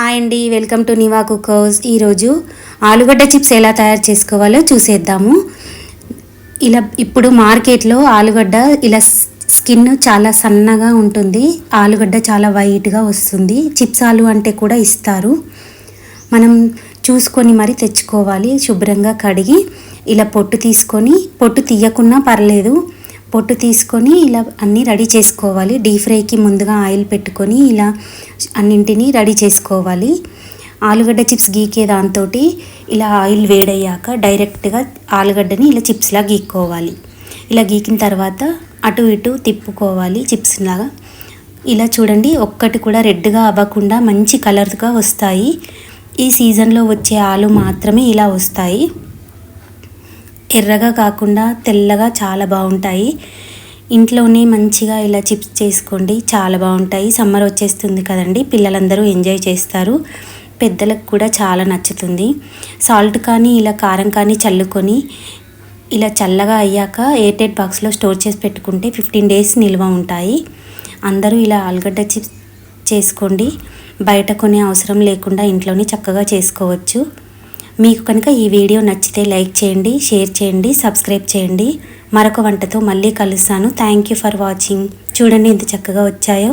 Hi అండి welcome to నివా కుకౌస్ ఈరోజు ఆలుగడ్డ చిప్స్ ఎలా తయారు చేసుకోవాలో చూసేద్దాము. ఇలా ఇప్పుడు మార్కెట్లో ఆలుగడ్డ ఇలా స్కిన్ చాలా సన్నగా ఉంటుంది. ఆలుగడ్డ చాలా వైట్గా వస్తుంది. చిప్స్ ఆలు అంటే కూడా ఇస్తారు. మనం చూసుకొని మరి తెచ్చుకోవాలి. శుభ్రంగా కడిగి ఇలా పొట్టు తీసుకొని పొట్టు తీయకున్నా పర్లేదు. పొట్టు తీసుకొని ఇలా అన్నీ రెడీ చేసుకోవాలి. డీప్ ఫ్రైకి ముందుగా ఆయిల్ పెట్టుకొని ఇలా అన్నింటినీ రెడీ చేసుకోవాలి. ఆలుగడ్డ చిప్స్ గీకే దాంతో ఇలా ఆయిల్ వేడయ్యాక డైరెక్ట్గా ఆలుగడ్డని ఇలా చిప్స్లా గీక్కోవాలి. ఇలా గీకిన తర్వాత అటు ఇటు తిప్పుకోవాలి చిప్స్ లాగా ఇలా చూడండి ఒక్కటి కూడా రెడ్గా అవ్వకుండా మంచి కలర్గా వస్తాయి. ఈ సీజన్లో వచ్చే ఆలు మాత్రమే ఇలా వస్తాయి. ఎర్రగా కాకుండా తెల్లగా చాలా బాగుంటాయి. ఇంట్లోనే మంచిగా ఇలా చిప్స్ చేసుకోండి చాలా బాగుంటాయి. సమ్మర్ వచ్చేస్తుంది కదండి పిల్లలందరూ ఎంజాయ్ చేస్తారు. పెద్దలకు కూడా చాలా నచ్చుతుంది. సాల్ట్ కానీ ఇలా కారం కానీ చల్లుకొని ఇలా చల్లగా అయ్యాక ఎయిర్టెడ్ బాక్స్లో స్టోర్ చేసి పెట్టుకుంటే ఫిఫ్టీన్ డేస్ నిల్వ ఉంటాయి. అందరూ ఇలా ఆలుగడ్డ చిప్స్ చేసుకోండి. బయట కొనే అవసరం లేకుండా ఇంట్లోనే చక్కగా చేసుకోవచ్చు. మీకు కనుక ఈ వీడియో నచ్చితే లైక్ చేయండి షేర్ చేయండి సబ్స్క్రైబ్ చేయండి. మరొక వంటతో మళ్ళీ కలుస్తాను. థ్యాంక్ యూ ఫర్ వాచింగ్ చూడండి ఎంత చక్కగా వచ్చాయో.